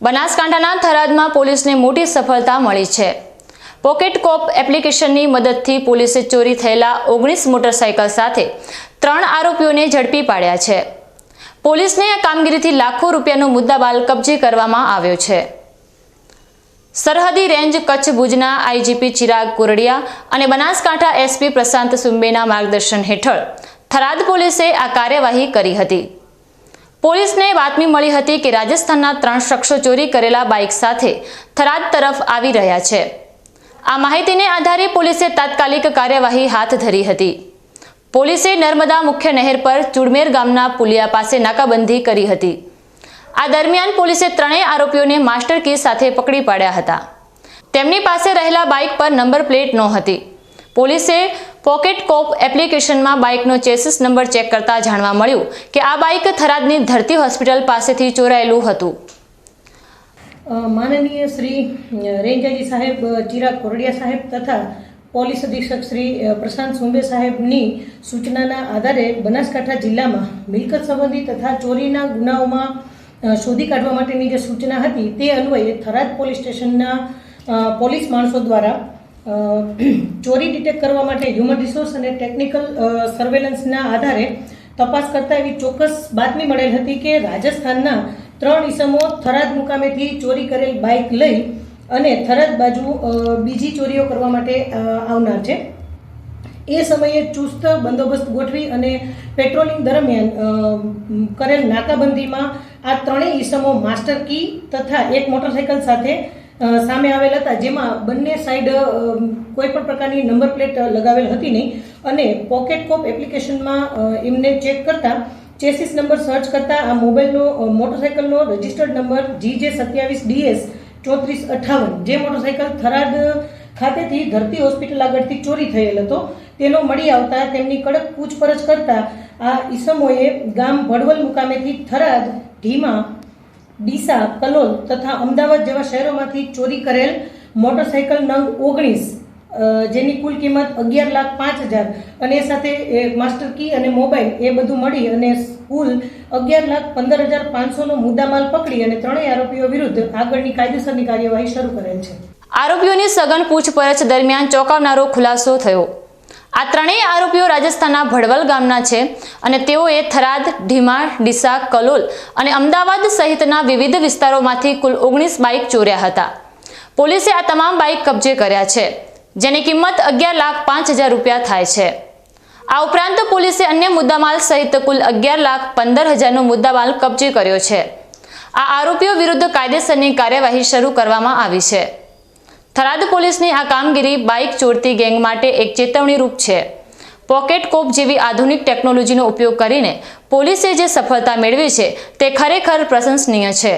બનાસકાંઠાના થરાદમાં પોલીસને મોટી સફળતા મળી છે. પોકેટ કોપ એપ્લિકેશનની મદદથી પોલીસે ચોરી થયેલા ઓગણીસ મોટરસાયકલ સાથે ત્રણ આરોપીઓને ઝડપી પાડ્યા છે. પોલીસને આ કામગીરીથી લાખો રૂપિયાનો મુદ્દાબાલ કબજે કરવામાં આવ્યો છે. સરહદી રેન્જ કચ્છ ભુજના આઈજીપી ચિરાગ કોરડિયા અને બનાસકાંઠા એસપી પ્રશાંત સુંબેના માર્ગદર્શન હેઠળ થરાદ પોલીસે આ કાર્યવાહી કરી હતી. પોલીસને બાતમી મળી હતી કે રાજસ્થાનના ત્રણ શખ્સો ચોરી કરેલા બાઇક સાથે થરાદ તરફ આવી રહ્યા છે. આ માહિતીને આધારે પોલીસે તાત્કાલિક કાર્યવાહી હાથ ધરી હતી. પોલીસે નર્મદા મુખ્ય નહેર પર ચુડમેર ગામના પુલિયા પાસે નાકાબંધી કરી હતી. આ દરમિયાન પોલીસે ત્રણેય આરોપીઓને માસ્ટર કી સાથે પકડી પાડ્યા હતા. તેમની પાસે રહેલા બાઇક પર નંબર પ્લેટ નહોતી. પોલીસે પોકેટ કોપ એપ્લિકેશનમાં બાઇકનો ચેસિસ નંબર ચેક કરતા જાણવા મળ્યું કે આ બાઇક થરાદની ધરતી હોસ્પિટલ પાસેથી ચોરાયેલું હતું. માનનીય શ્રી રેન્જાજી સાહેબ ચિરાગ કોરડિયા સાહેબ તથા પોલીસ અધિક્ષક શ્રી પ્રશાંત સુંબે સાહેબની સૂચનાના આધારે બનાસકાંઠા જિલ્લામાં મિલકત સંબંધી તથા ચોરીના ગુનાઓમાં શોધી કાઢવા માટેની જે સૂચના હતી તે અન્વયે થરાદ પોલીસ સ્ટેશનના પોલીસ માણસો દ્વારા ચોરી ડિટેક્ટ કરવા માટે હ્યુમન રિસોર્સ અને ટેકનિકલ સર્વેલન્સના આધારે તપાસ કરતા એવી ચોક્કસ બાતમી મળેલ હતી કે રાજસ્થાનના ત્રણ ઈસમો થરાદ મુકામેથી ચોરી કરેલ બાઇક લઈ અને થરાદ બાજુ બીજી ચોરીઓ કરવા માટે આવનાર છે. એ સમયે ચુસ્ત બંદોબસ્ત ગોઠવી અને પેટ્રોલિંગ દરમિયાન કરેલ નાકાબંધીમાં આ ત્રણેય ઈસમો માસ્ટર કી તથા એક મોટરસાઇકલ સાથે સામે આવેલ હતા, જેમાં બંને સાઈડ કોઈ પણ પ્રકારની નંબર પ્લેટ લગાવેલ હતી નહીં. અને પોકેટ કોપ એપ્લિકેશનમાં એમને ચેક કરતા ચેસિસ નંબર સર્ચ કરતા આ મોબાઈલનો મોટરસાયકલનો રજિસ્ટર્ડ નંબર જી જે સત્યાવીસ ડીએસ ચોત્રીસ અઠાવન જે મોટરસાઇકલ થરાદ ખાતેથી ધરતી હોસ્પિટલ આગળથી ચોરી થયેલ હતો. તેનો મળી આવતા તેમની કડક પૂછપરછ કરતા આ ઈસમોએ ગામ ભડવલ મુકામેથી થરાદ ઢીમા ડીસા, કલોલ તથા અમદાવાદ જેવા શહેરોમાંથી ચોરી કરેલ મોટરસાઇકલ નંગ ઓગણીસ જેની કુલ કિંમત અગિયાર લાખ પાંચ હજાર અને એ સાથે માસ્ટર કી અને મોબાઈલ એ બધું મળી અને કુલ અગિયાર લાખ પંદર હજાર પાંચસોનો મુદ્દામાલ પકડી અને ત્રણેય આરોપીઓ વિરુદ્ધ આગળની કાયદેસરની કાર્યવાહી શરૂ કરેલ છે. આરોપીઓની સઘન પૂછપરછ દરમિયાન ચોંકાવનારો ખુલાસો થયો. આ ત્રણેય આરોપીઓ રાજસ્થાનના ભડવલ ગામના છે અને તેઓએ થરાદ ઢીમા ડીસા, કલોલ અને અમદાવાદ સહિતના વિવિધ વિસ્તારોમાંથી કુલ ઓગણીસ બાઇક ચોર્યા હતા. પોલીસે આ તમામ બાઇક કબજે કર્યા છે, જેની કિંમત અગિયાર લાખ પાંચ હજાર રૂપિયા થાય છે. આ ઉપરાંત પોલીસે અન્ય મુદ્દામાલ સહિત કુલ અગિયાર લાખ પંદર હજારનો મુદ્દામાલ કબજે કર્યો છે. આ આરોપીઓ વિરુદ્ધ કાયદેસરની કાર્યવાહી શરૂ કરવામાં આવી છે. થરાદ પોલીસની આ કામગીરી બાઇક ચોરતી ગેંગ માટે એક ચેતવણી રૂપ છે. પોકેટ કોપ જેવી આધુનિક ટેકનોલોજીનો ઉપયોગ કરીને પોલીસે જે સફળતા મેળવી છે, તે ખરેખર પ્રશંસનીય છે.